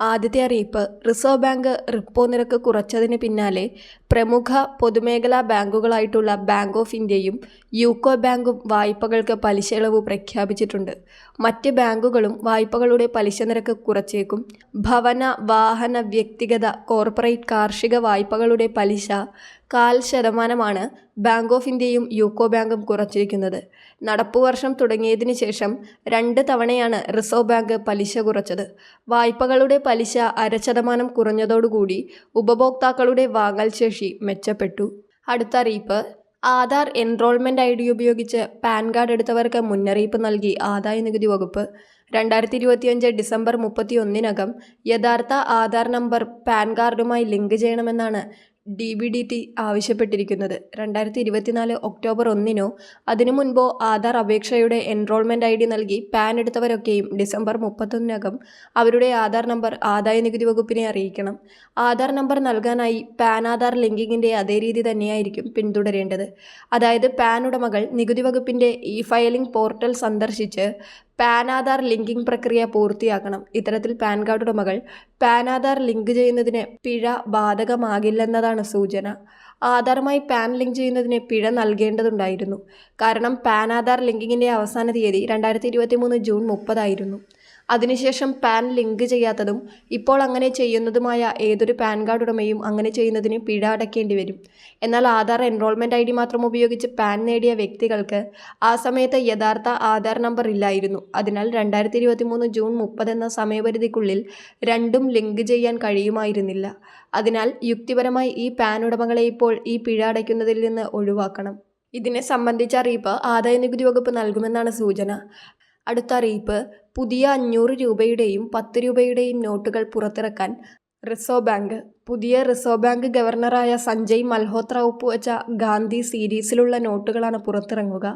ആദ്യത്തെ അറിയിപ്പ്. Reserve bank repo നിരക്ക് കുറച്ചതിന് പിന്നാലെ പ്രമുഖ പൊതുമേഖലാ ബാങ്കുകളായിട്ടുള്ള ബാങ്ക് ഓഫ് ഇന്ത്യയും യൂക്കോ ബാങ്കും വായ്പകൾക്ക് പലിശ ഇളവ് പ്രഖ്യാപിച്ചിട്ടുണ്ട്. മറ്റ് ബാങ്കുകളും വായ്പകളുടെ പലിശ നിരക്ക് കുറച്ചേക്കും. ഭവന വാഹന വ്യക്തിഗത കോർപ്പറേറ്റ് കാർഷിക വായ്പകളുടെ പലിശ കാൽ ശതമാനമാണ് ബാങ്ക് ഓഫ് ഇന്ത്യയും യൂക്കോ ബാങ്കും കുറച്ചിരിക്കുന്നത്. നടപ്പുവർഷം തുടങ്ങിയതിന് ശേഷം രണ്ട് തവണയാണ് റിസർവ് ബാങ്ക് പലിശ കുറച്ചത്. വായ്പകളുടെ പലിശ അര ശതമാനം കുറഞ്ഞതോടുകൂടി ഉപഭോക്താക്കളുടെ വാങ്ങൽ ശേഷി മെച്ചപ്പെട്ടു. അടുത്ത അറിയിപ്പ്. ആധാർ എൻറോൾമെന്റ് ഐ ഡി ഉപയോഗിച്ച് പാൻ കാർഡ് എടുത്തവർക്ക് മുന്നറിയിപ്പ് നൽകി ആദായ നികുതി വകുപ്പ്. രണ്ടായിരത്തി ഇരുപത്തിയഞ്ച് ഡിസംബർ മുപ്പത്തി ഒന്നിനകം യഥാർത്ഥ ആധാർ നമ്പർ പാൻ കാർഡുമായി ലിങ്ക് ചെയ്യണമെന്നാണ് ഡി ബി ഡി ടി ആവശ്യപ്പെട്ടിരിക്കുന്നത്. രണ്ടായിരത്തി ഇരുപത്തിനാല് ഒക്ടോബർ ഒന്നിനോ അതിനു മുൻപോ ആധാർ അപേക്ഷയുടെ എൻറോൾമെന്റ് ഐ ഡി നൽകി പാൻ എടുത്തവരൊക്കെയും ഡിസംബർ മുപ്പത്തൊന്നിനകം അവരുടെ ആധാർ നമ്പർ ആദായ നികുതി വകുപ്പിനെ അറിയിക്കണം. ആധാർ നമ്പർ നൽകാനായി പാൻ ആധാർ ലിങ്കിങ്ങിന്റെ അതേ രീതി തന്നെയായിരിക്കും പിന്തുടരേണ്ടത്. അതായത് പാൻ ഉടമകൾ നികുതി വകുപ്പിന്റെ ഇ ഫയലിംഗ് പോർട്ടൽ സന്ദർശിച്ച് പാൻ ആധാർ ലിങ്കിംഗ് പ്രക്രിയ പൂർത്തിയാക്കണം. ഇത്തരത്തിൽ പാൻ കാർഡ് ഉടമകൾ പാൻ ആധാർ ലിങ്ക് ചെയ്യുന്നതിന് പിഴ ബാധകമാകില്ലെന്നതാണ് സൂചന. ആധാറുമായി പാൻ ലിങ്ക് ചെയ്യുന്നതിന് പിഴ നൽകേണ്ടതുണ്ടായിരുന്നു. കാരണം പാൻ ആധാർ ലിങ്കിങ്ങിന്റെ അവസാന തീയതി രണ്ടായിരത്തി ജൂൺ മുപ്പതായിരുന്നു. അതിനുശേഷം പാൻ ലിങ്ക് ചെയ്യാത്തതും ഇപ്പോൾ അങ്ങനെ ചെയ്യുന്നതുമായ ഏതൊരു പാൻ കാർഡ് ഉടമയും അങ്ങനെ ചെയ്യുന്നതിന് പിഴ അടയ്ക്കേണ്ടി വരും. എന്നാൽ ആധാർ എൻറോൾമെന്റ് ഐ ഡി മാത്രം ഉപയോഗിച്ച് പാൻ നേടിയ വ്യക്തികൾക്ക് ആ സമയത്ത് യഥാർത്ഥ ആധാർ നമ്പർ ഇല്ലായിരുന്നു. അതിനാൽ രണ്ടായിരത്തി ഇരുപത്തി മൂന്ന് ജൂൺ മുപ്പത് എന്ന സമയപരിധിക്കുള്ളിൽ രണ്ടും ലിങ്ക് ചെയ്യാൻ കഴിയുമായിരുന്നില്ല. അതിനാൽ യുക്തിപരമായി ഈ പാൻ ഉടമകളെ ഇപ്പോൾ ഈ പിഴ അടയ്ക്കുന്നതിൽ നിന്ന് ഒഴിവാക്കണം. ഇതിനെ സംബന്ധിച്ച അറിയിപ്പ് ആദായ നികുതി വകുപ്പ് നൽകുമെന്നാണ് സൂചന. അടുത്ത അറിയിപ്പ്. പുതിയ അഞ്ഞൂറ് രൂപയുടെയും പത്ത് രൂപയുടെയും നോട്ടുകൾ പുറത്തിറക്കാൻ റിസർവ് ബാങ്ക്. പുതിയ റിസർവ് ബാങ്ക് ഗവർണറായ സഞ്ജയ് മൽഹോത്ര ഒപ്പുവച്ച ഗാന്ധി സീരീസിലുള്ള നോട്ടുകളാണ് പുറത്തിറങ്ങുക.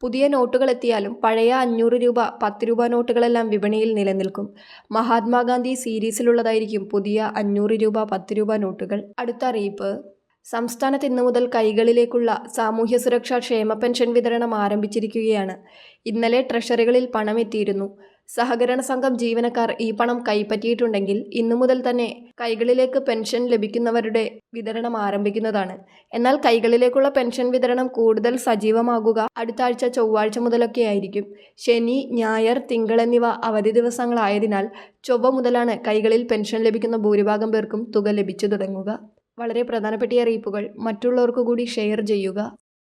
പുതിയ നോട്ടുകൾ എത്തിയാലും പഴയ അഞ്ഞൂറ് രൂപ പത്ത് രൂപ നോട്ടുകളെല്ലാം വിപണിയിൽ നിലനിൽക്കും. മഹാത്മാഗാന്ധി സീരീസിലുള്ളതായിരിക്കും പുതിയ അഞ്ഞൂറ് രൂപ പത്ത് രൂപ നോട്ടുകൾ. അടുത്ത അറിയിപ്പ്. സംസ്ഥാനത്ത് ഇന്നു മുതൽ കൈകളിലേക്കുള്ള സാമൂഹ്യ സുരക്ഷാ ക്ഷേമ പെൻഷൻ വിതരണം ആരംഭിച്ചിരിക്കുകയാണ്. ഇന്നലെ ട്രഷറികളിൽ പണം എത്തിയിരുന്നു സഹകരണ സംഘം ജീവനക്കാർ ഈ പണം കൈപ്പറ്റിയിട്ടുണ്ടെങ്കിൽ ഇന്നു മുതൽ തന്നെ കൈകളിലേക്ക് പെൻഷൻ ലഭിക്കുന്നവരുടെ വിതരണം ആരംഭിക്കുന്നതാണ്. എന്നാൽ കൈകളിലേക്കുള്ള പെൻഷൻ വിതരണം കൂടുതൽ സജീവമാകുക അടുത്ത ആഴ്ച ചൊവ്വാഴ്ച മുതലൊക്കെ ആയിരിക്കും. ശനി ഞായർ തിങ്കൾ എന്നിവ അവധി ദിവസങ്ങളായതിനാൽ ചൊവ്വ മുതലാണ് കൈകളിൽ പെൻഷൻ ലഭിക്കുന്ന ഭൂരിഭാഗം പേർക്കും തുക ലഭിച്ചു തുടങ്ങുക. വളരെ പ്രധാനപ്പെട്ട അറിയിപ്പുകൾ മറ്റുള്ളവർക്ക് കൂടി ഷെയർ ചെയ്യുക.